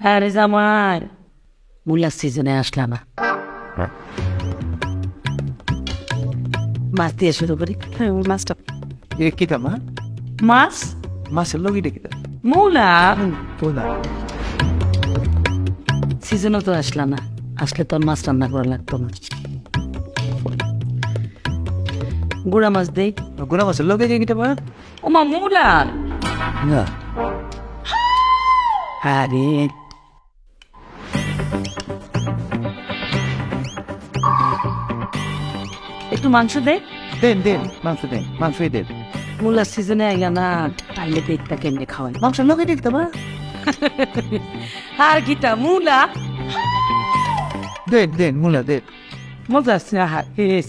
আরে জামাই। মূলার সিজনে আসলাম। না মাছ দিয়ে শুরু করি। হ্যাঁ মাছটা। এ কিতা মা? মাছ? মাছের লগিটা কিতা মূলা? পোলা সিজনও তো আসলাম না। আসলে তোর মাছ রান্না করা লাগতো না। গুড়া মাছ দেই। গুড়া মাছের লগে যে কিতা মা? ওমা মূলা। না। আরে মাংস দে। দেন দেন মাংস দেন মাংসই দেন। মূলার সিজনে আইলা না তাইলে পেটটা কেমনে খাওয়াই? মাংসের লগে দেখতে মা আর কিটা মূলা? দেন দেন মুলা দেন। মজা আসছে আহা।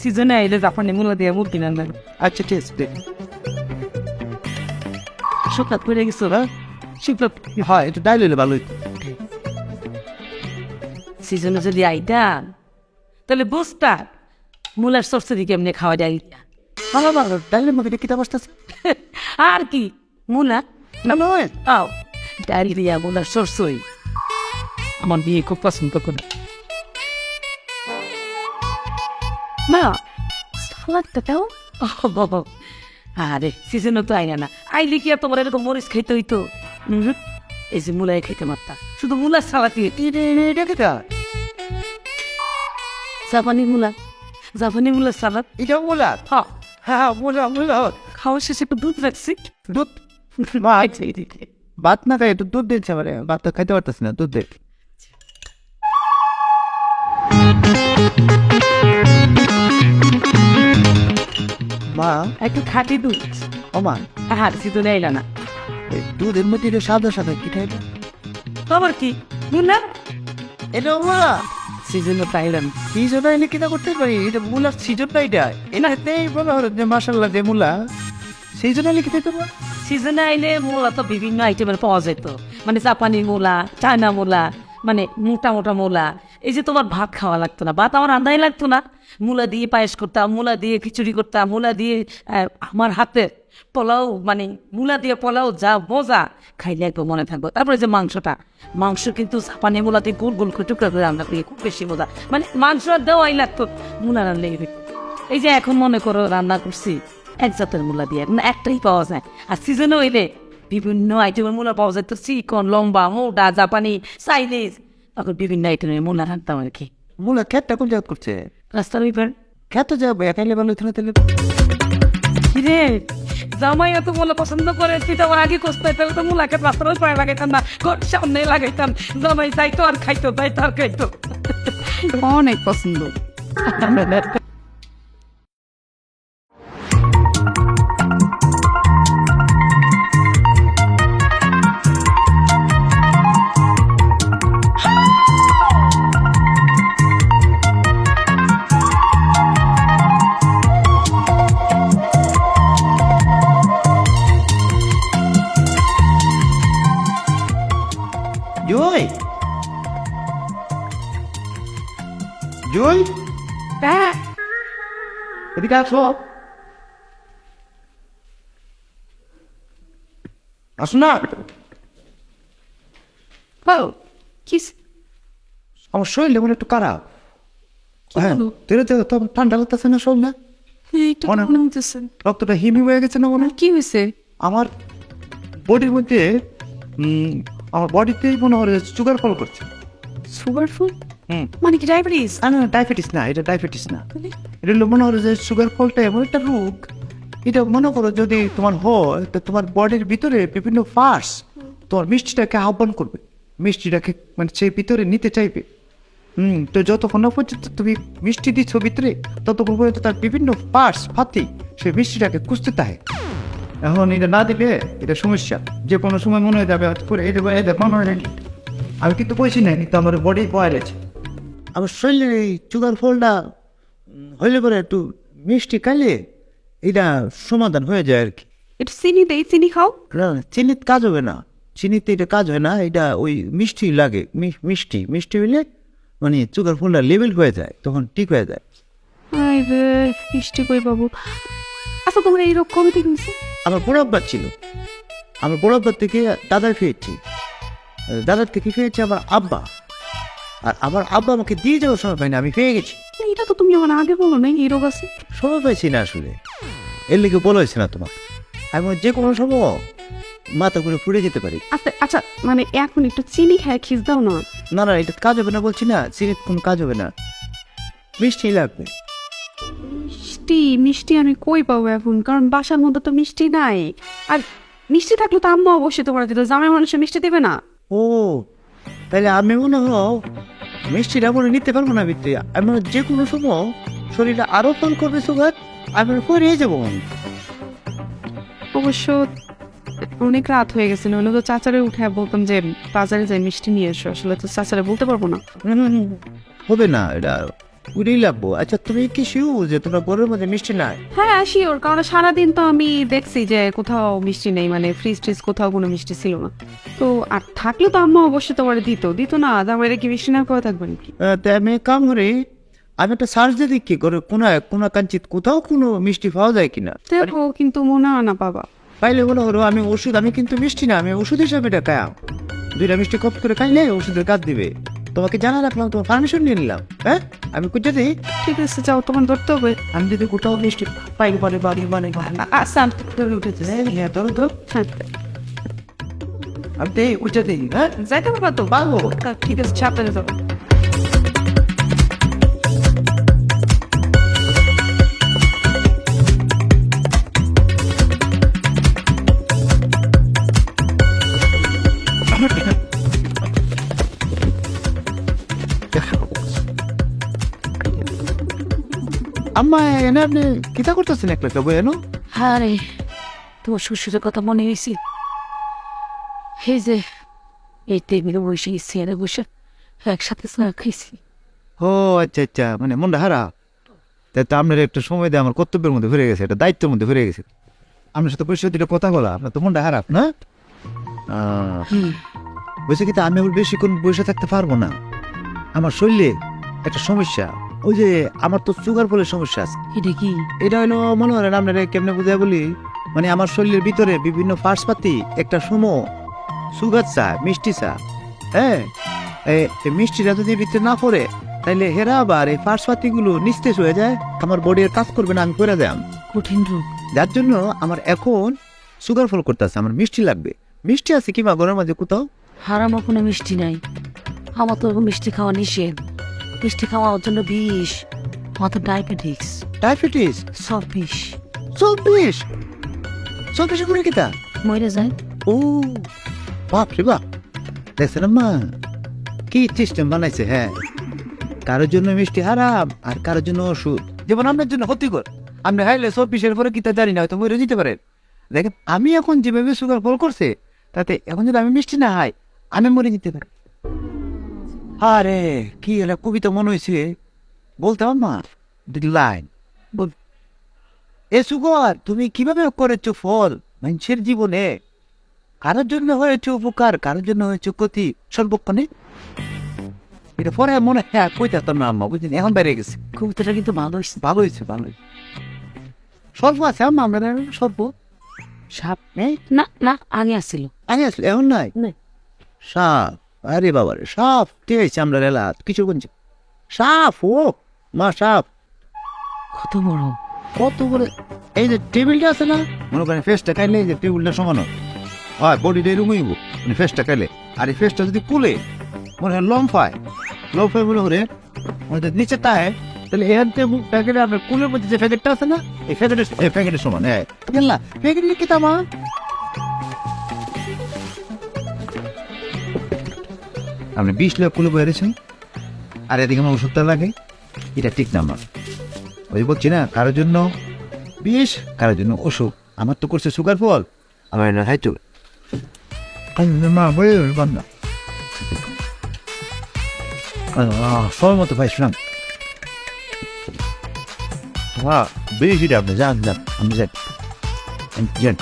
সিজনে আইলে জাপানি মূলা দিয়ে মুরগি রান্না আচ্ছা ঠিক আছে দেন। সকাল পড়ে গেছো? না শিবলা হয় একটু ডাইল হইলে ভালো সিজনে যদি আইতা তাহলে বুঝতা মূলার সরসরি কেমনে খাওয়া যায় ভালো ভালো ডাইলের মধ্যে কিতা বসতেছে আর কি মূলা না নয় আও ডায়রিয়া মূলার সরসই আমার বিয়ে খুব পছন্দ করে মা সালাদটা দাও বাবা আরে সিজনও তো আইনা না আইলে কি আর তোমার এরকম মরিচ খাইতে হইতো এই যে মূলাই খাইতে মারতা শুধু মূলার সালাতি জাপানি মূলা জাপানি মূলার সালাদ। এটা মুলা? হ হ্যাঁ মুলা মুলা। খাওয়া শেষে একটু দুধ রাখছি। দুধ? ভাত না খাই একটু দুধ দিচ্ছে আমার। ভাত তো খাইতে পারতেছি না দুধ দে। মা। একটু খাটি দুধ। ও মা। আর সিজনে আইলা না। দুধের মধ্যে সাদা সাদা কি খাইবে? খবর কি? মূলা এটা মা। সিজনে পাইলাম কি জন্য এনে কিনা করতে পারি? এটা মূলার সিজন না এটা? এনা হেতে বলা হলো যে মাসাল্লাহ যে মূলা। সেই জন্য এনে খেতে পারব সিজনে আইলে মূলা তো বিভিন্ন আইটেমের পাওয়া যেত। মানে জাপানি মূলা চায়না মূলা মানে মোটা মোটা মূলা। এই যে তোমার ভাত খাওয়া লাগতো না, ভাত আমার রান্নাই লাগতো না। মূলা দিয়ে পায়েস করতাম, মূলা দিয়ে খিচুড়ি করতাম, মূলা দিয়ে আমার হাতে পোলাও মানে মূলা দিয়ে পোলাও যা মজা, খাইলে একবার মনে থাকব। তারপরে যে মাংসটা, মাংস কিন্তু জাপানি মূলা দিয়ে গোল গোল করে টুকরা করে রান্না করি, খুব বেশি মজা। মানে মাংস আর দেওয়াই লাগতো, মূলা রান্নাই হইতো। এই যে এখন মনে করো রান্না করছি, এক জাতের মূলা দিয়ে মানে একটাই পাওয়া যায়। আর সিজনে হইলে বিভিন্ন আইটেমের মূলা পাওয়া যায়, তো চিকন, লম্বা মোটা জাপানি চাইনিজ তখন বিভিন্ন আইটেমের মূলা রাখতাম আর কি মূলা খেতটা কোন জায়গা করছে রাস্তার ওইবার খেতে যাব একাইলে ভালো হইতো না তাহলে কিরে জামাই এত মূলা পছন্দ করে তুই তো আমার আগে কষতে তাহলে তো মূলাকে রাস্তার ওই পায়ে লাগাইতাম না ঘর সামনে লাগাইতাম জামাই যাইতো আর খাইতো যাইতো আর খাইতো অনেক পছন্দ জয় জয় হ্যাঁ। এদিকে আসো। আসো না। আমার শরীর মনে একটু খারাপ। হ্যাঁ? তোর তো ঠান্ডা লাগতেছে না শরীর না রক্তটা হিমি হয়ে গেছে না মনে হয়? কি হয়েছে আমার বডির মধ্যে আমার বডিতেই মনে হয় সুগার ফল করছে। সুগার ফুল হুম। মানে কি ডায়াবেটিস না না ডায়াবেটিস না এটা ডায়াবেটিস না। এটা মনে করো যে সুগার ফলটা এমন একটা রোগ এটা মনে করো যদি তোমার হয় তো তোমার বডির ভিতরে বিভিন্ন পার্টস তোমার মিষ্টিটাকে আহ্বান করবে। মিষ্টিটাকে মানে সেই ভিতরে নিতে চাইবে। হুম তো যতক্ষণ না পর্যন্ত তুমি মিষ্টি দিচ্ছ ভিতরে ততক্ষণ পর্যন্ত তার বিভিন্ন পার্টস ফাতি সেই মিষ্টিটাকে খুঁজতে থাকে। এখন এটা না দিলে এটা সমস্যা। যে কোনো সময় মনে হয়ে যাবে হয়তো করে এই দেবো এই দেবো মনে হয় নাকি আমি কিন্তু বলছি না কিন্তু আমার বডি বয়েল আছে। আমার শরীরে এই চুগার ফলটা হইলে পরে একটু মিষ্টি খাইলে এটা সমাধান হয়ে যায় আর কি। একটু চিনি দেই চিনি খাও। না চিনিতে কাজ হবে না। চিনিতে এটা কাজ হয় না এটা ওই মিষ্টি লাগে মিষ্টি। মিষ্টি হইলে মানে সুগার ফলটা লেভেল হয়ে যায় তখন ঠিক হয়ে যায়। মিষ্টি কই বাবু? আচ্ছা তোমার এই রোগ কবে থেকে আমার বড় আব্বার ছিল। আমার বড় আব্বার থেকে দাদার ফিরেছি। দাদার থেকে পেয়েছে আমার আব্বা। আর আমার আব্বা আমাকে দিয়ে যাওয়ার সময় পাইনি আমি পেয়ে গেছি। এটা তো তুমি আমার আগে বলো না এই রোগ আছে? সময় পাইছি না আসলে। এর লিগে বলা হয়েছে না তোমাকে। আমি যে কোনো সময় মাথা করে ফুড়ে যেতে পারি। আচ্ছা আচ্ছা মানে এখন একটু চিনি খায় খিস দাও না। না না এটা কাজ হবে না বলছি না সিগারেট কোনো কাজ হবে না। মিষ্টি লাগবে। মিষ্টি মিষ্টি আমি কই পাবো এখন? কারণ বাসার মধ্যে তো মিষ্টি নাই। আর মিষ্টি থাকলে তো আম্মা অবশ্যই তোমার দিত জামাই মানুষের মিষ্টি দেবে না। ও তাহলে আমি মনে হও মিষ্টিটা মনে নিতে পারব না ভিতরে। আমি যে কোনো সময় শরীরটা আরও ফোন করবে সুগার আমি পরে যাব অবশ্য অনেক রাত হয়ে গেছে নইলে তো চাচারে উঠে বলতাম যে বাজারে যাই মিষ্টি নিয়ে এসো। আসলে তো চাচারে বলতে পারব না। হবে না এটা লাগবো। আচ্ছা তুমি কি শিউ যে তোমার ঘরের মধ্যে মিষ্টি নাই? হ্যাঁ শিওর কারণ সারাদিন তো আমি দেখছি যে কোথাও মিষ্টি নেই মানে ফ্রিজ ট্রিজ কোথাও কোনো মিষ্টি ছিল না। তো আর থাকলে তো আম্মা অবশ্যই তোমার দিত। দিত না জামাইরে কি মিষ্টি না করে থাকবে নাকি? আহ, তাই আমি কাম করি আমি একটা সার্চ দিয়ে দেখি করে কোনা কোনা কাঞ্চিত কোথাও কোনো মিষ্টি পাওয়া যায় কিনা। দেখো কিন্তু মনে হয় না বাবা। পাইলে মনে হলো আমি ওষুধ আমি কিন্তু মিষ্টি না আমি ওষুধ হিসাবে এটা খাই। দুইটা মিষ্টি কপ করে খাইলে ওষুধের কাজ দিবে। তোমাকে জানা রাখলাম তোমার পারমিশন নিয়ে নিলাম হ্যাঁ? আমি যদি দিই ঠিক আছে যাও তোমার ধরতে হবে। আমি যদি কোথাও মিষ্টি পাই পরে বাড়ি মানে আচ্ছা আমি ধরে উঠেছে হ্যাঁ? ধরো তো। হ্যাঁ উঠে দেই কুচে দিই হ্যাঁ? যাইতে পারবা তো। বাবু। ঠিক আছে ছাপতে যাও। আম্মা এনে আপনি কিতা করতেছেন একলা বই এনো হ্যাঁ রে তোমার শ্বশুরের কথা মনে হয়েছে এই যে এই টেবিলে বসে চেয়ারে বসে একসাথে চা খাইছি। ও আচ্ছা আচ্ছা মানে মনটা হারা তাই তো আপনার একটু সময় দিয়ে আমার কর্তব্যের মধ্যে ঘুরে গেছে এটা দায়িত্বের মধ্যে ঘুরে গেছে। আপনার সাথে পরিচয় দিলে কথা বলা আপনার তো মনটা খারাপ না? বলছে কি তা আমি আবার বেশিক্ষণ বসে থাকতে পারব না। আমার শরীরে একটা সমস্যা। ওই যে আমার তো সুগার ফলের সমস্যা আছে। এটা কি? এটা হলো মনে হয় না আপনারা কেমনে বুঝাই বলি? মানে আমার শরীরের ভিতরে বিভিন্ন পার্সপাতি একটা সময় সুগার চা মিষ্টি চা হ্যাঁ? এই মিষ্টিটা যদি ভিতরে না পড়ে তাইলে হেরা আবার এই পার্সপাতি গুলো নিস্তেজ হয়ে যায় আমার বডি আর কাজ করবে না আমি করে দেয় কঠিন রোগ। যার জন্য আমার এখন সুগার ফল করতেছে আমার মিষ্টি লাগবে। মিষ্টি আছে কি মা ঘরের মাঝে কোথাও? হারাম কোনো মিষ্টি নাই। আমার তো মিষ্টি খাওয়া নিষেধ। মিষ্টি খাওয়ার জন্য বিষ আমার তো ডায়াবেটিক্স ডায়াবেটিস? সব বিষ। চব্বিশ চব্বিশ করে কিতা মরে যায়। ও বাপ রে বাপ। দেখছেন মা কি সিস্টেম বানাইছে হ্যাঁ? কারোর জন্য মিষ্টি হারাম আর কারোর জন্য ওষুধ। যেমন আপনার জন্য ক্ষতিকর। আপনি খাইলে সব বিষের পরে কিতা জানি না হয়তো মরে দিতে পারেন দেখেন আমি এখন যেভাবে সুগার ফল করছে তাতে এখন যদি আমি মিষ্টি না খাই আমি মরে যেতে পারি। আরে কি এলা কবিতা মনে হয়েছে বলতাম মা লাইন এ সুগর তুমি কীভাবে করেছ ফল? মানুষের জীবনে। কারোর জন্য হয়েছে উপকার কারোর জন্য হয়েছে ক্ষতি সর্বক্ষণে। এটা পরে মনে হয় হ্যাঁ কইতাম না আম্মা বুঝলেন এখন বেড়ে গেছে। কবিতাটা কিন্তু ভালো হয়েছে ভালো হয়েছে ভালো হয়েছে সর্ব আছে আম্মা আমরা সর্ব সাপ না না আগে আসছিল আগে আসলে এখন নাই। সাপ। আরে বাবা রে সাপ ঠিক আছে আমরা রেলা কিছু বলছি সাপ ও মা সাপ কত বড় কত বড় এই যে টেবিলটা আছে না মনে করেন ফেসটা কাইলে এই যে টেবিলটা সমান হয়। হয় বডিটা এরকম হইব মানে ফেসটা খাইলে আর এই ফেসটা যদি কুলে মনে হয় লম্ফায় লম্ফায় মনে করে ওদের নিচে তাই তাহলে এর যে প্যাকেটে আপনার কুলের মধ্যে যে প্যাকেটটা আছে না এই প্যাকেটের প্যাকেটের সমান হ্যাঁ। না প্যাকেট কি আপনি বিশ লাখ কুলে বেড়েছেন আর এদিকে আমার ওষুধটা লাগে। এটা ঠিক না আমার। ওই বলছি না কারোর জন্য বিষ কারোর জন্য অসুখ। আমার তো করছে সুগার ফল। আমার না মা বলে বান্ধা সময় মতো হ্যাঁ বেশি আপনি যান যান আমি যান। যান।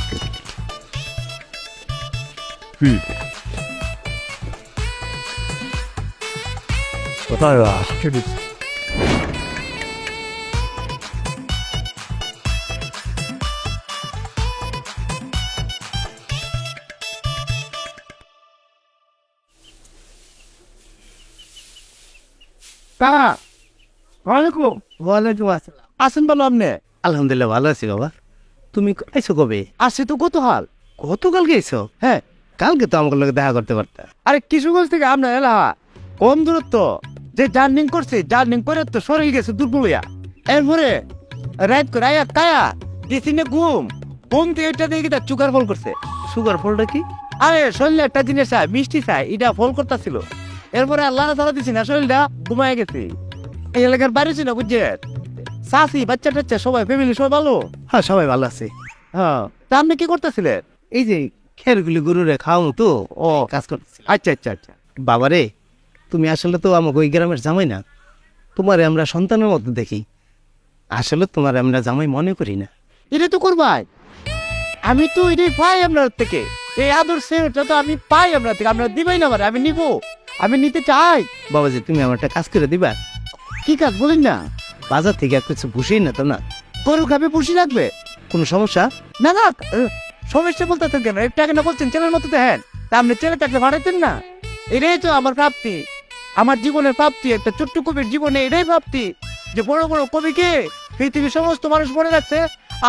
হুম কোথায় ওয়ালাইকুম। ওয়ালাইকুম আসসালাম। আপনি? আলহামদুলিল্লাহ ভালো আছি বাবা। তুমি আইছো কবে? আসে তো কত হাল গতকালকে এসো হ্যাঁ। কালকে তো আমার লোক দেখা করতে পারতাম আরে কিশোরগঞ্জ থেকে আপনার এলাহা। কম দূরত্ব। যে জার্নিং করছে জার্নিং করে তো শরীর গেছে দুর্বল হইয়া এরপরে রাত করে আয়া কায়া দিছি না ঘুম ঘুম থেকে এটা দেখি তার চুকার ফল করছে। সুগার ফলটা কি? আরে শরীরে একটা জিনিস চাই মিষ্টি চাই এটা ফল করতেছিল। এরপরে আল্লাহ তালা দিছি না শরীরটা ঘুমায় গেছে। এই এলাকার বাইরে ছিল বুঝছে? সাসি বাচ্চা টাচ্চা সবাই ফ্যামিলি সবাই ভালো? হ্যাঁ সবাই ভালো আছে। হ্যাঁ তা আপনি কি করতেছিলেন? এই যে খেরগুলি গরুরে খাওয়াম তো ও। কাজ করতেছি আচ্ছা আচ্ছা আচ্ছা। বাবারে তুমি আসলে তো আমাকে ওই গ্রামের জামাই না। তোমারে আমরা সন্তানের মতো দেখি। আসলে তোমার আমরা জামাই মনে করি না। এটা তো করবাই। আমি তো এটাই পাই আপনার থেকে। এই আদর সেটা তো আমি পাই আপনার থেকে। আপনার দিবাই না আমি নিব। আমি নিতে চাই। বাবাজি তুমি আমার একটা কাজ করে দিবা। কি কাজ বলেন না? বাজার থেকে আর কিছু ভুষেই না তো না। গরু খাবে পুষি রাখবে কোনো সমস্যা? না না সমস্যা বলতে কেন আগে না। বলছেন ছেলের মতো দেখেন তা আপনি ছেলে থাকলে ভাড়াইতেন না। এটাই তো আমার প্রাপ্তি। আমার জীবনের প্রাপ্তি একটা ছোট্ট কবির জীবনে এটাই প্রাপ্তি যে বড় বড় কবিকে পৃথিবীর সমস্ত মানুষ মনে রাখছে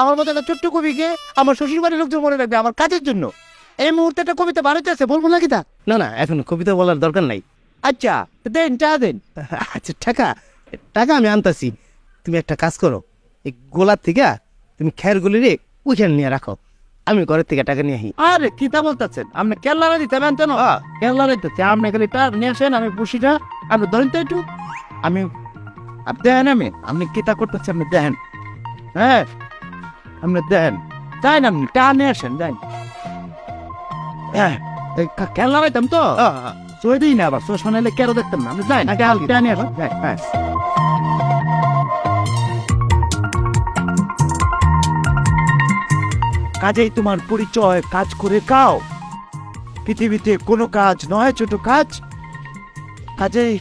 আমার মতো একটা ছোট্ট কবিকে আমার শ্বশুর বাড়ির লোকজন মনে রাখবে আমার কাজের জন্য। এই মুহূর্তে একটা কবিতা বাড়িতে আছে বলব নাকি তা? না না এখন কবিতা বলার দরকার নাই। আচ্ছা দেন চা দেন। আচ্ছা টাকা টাকা আমি আনতাছি। তুমি একটা কাজ করো এই গোলার থেকে তুমি খেরগুলি রে ওইখানে নিয়ে রাখো। আমি ঘরের থেকে টাকা নিয়ে আহি। আরে কি তা বলতেছেন? আপনি কেরলারে দিতে আনতেন কেরলারে দিতে আপনি খালি তার নিয়ে আসেন আমি বসিটা আপনি ধরেন তো একটু। আমি আপনি দেখেন আমি। আপনি কি তা করতেছেন? আপনি দেখেন হ্যাঁ আপনি দেখেন যাই না আপনি টা নিয়ে আসেন যাই হ্যাঁ কেরলা পাইতাম তো? সই দিই না আবার সো শোনাইলে কেন দেখতাম না। আপনি যাই না টা নিয়ে আসেন যাই হ্যাঁ। কাজেই তোমার পরিচয় কাজ করে কাও পৃথিবীতে কোনো কাজ নয় ছোট কাজ। কাজেই